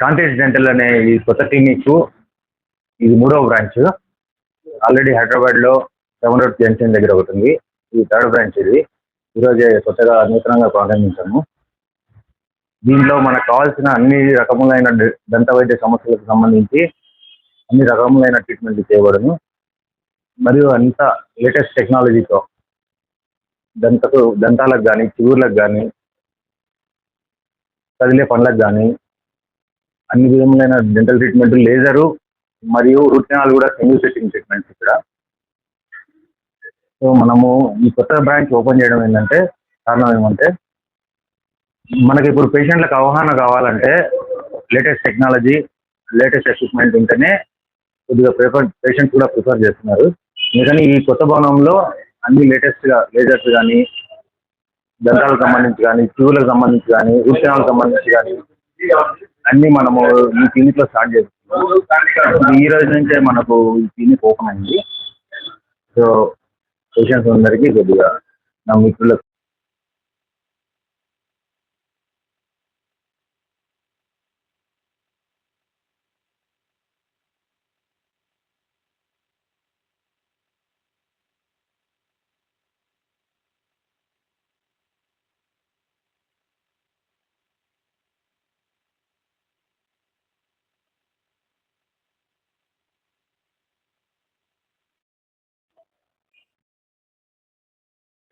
కాంటేజ్ dental అనే ఈ కొత్త క్లినిక్ ఇది మూడవ బ్రాంచ్ ఆల్రెడీ హైదరాబాద్లో సెవెన్ రోడ్ జంక్షన్ దగ్గర ఒకటి ఉంది. ఇది థర్డ్ బ్రాంచ్ ఇది. ఈరోజే కొత్తగా నూతనంగా ప్రారంభించాము. దీనిలో మనకు కావాల్సిన అన్ని రకములైన దంత వైద్య సమస్యలకు సంబంధించి అన్ని రకములైన ట్రీట్మెంట్ చేయబడును. మరియు అంత లేటెస్ట్ టెక్నాలజీతో దంతకు దంతాలకు కానీ చిగుర్లకు కానీ కదిలే పండ్లకు కానీ అన్ని విధములైన డెంటల్ ట్రీట్మెంట్ లేజరు మరియు రూట్ కెనాల్ కూడా సింగిల్ సెట్టింగ్ ట్రీట్మెంట్స్ ఇక్కడ. సో మనము ఈ కొత్త బ్రాంచ్ ఓపెన్ చేయడం ఏంటంటే కారణం ఏమంటే మనకి ఇప్పుడు పేషెంట్లకు అవగాహన కావాలంటే లేటెస్ట్ టెక్నాలజీ లేటెస్ట్ ఎక్విప్మెంట్ ఉంటేనే కొద్దిగా ప్రిఫర్ పేషెంట్స్ కూడా ప్రిఫర్ చేస్తున్నారు. ఎందుకని ఈ కొత్త భవనంలో అన్ని లేటెస్ట్గా లేజర్స్ కానీ దంతాలకు సంబంధించి కానీ క్యూలకు సంబంధించి కానీ రూట్ సంబంధించి కానీ అన్ని మనము ఈ క్లినిక్లో స్టార్ట్ చేస్తున్నాం. ఈ రోజు నుంచే మనకు ఈ క్లినిక్ ఓపెన్ అయింది. సో పేషెంట్స్ అందరికీ కొద్దిగా నా మిత్రులకు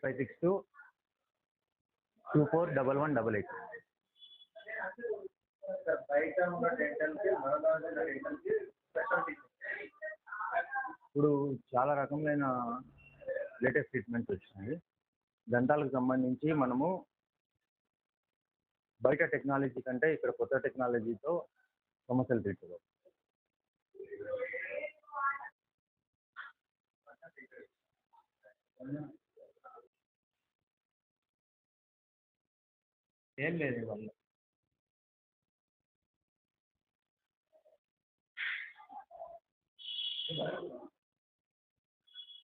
five six two two four double one double eight ఇప్పుడు చాలా రకములైన లేటెస్ట్ ట్రీట్మెంట్స్ వచ్చినాయి దంతాలకు సంబంధించి మనము బయట టెక్నాలజీ కంటే ఇక్కడ కొత్త టెక్నాలజీతో సమస్యలు తీర్చడం Thank you. ఏం లేదు ఇవాళ.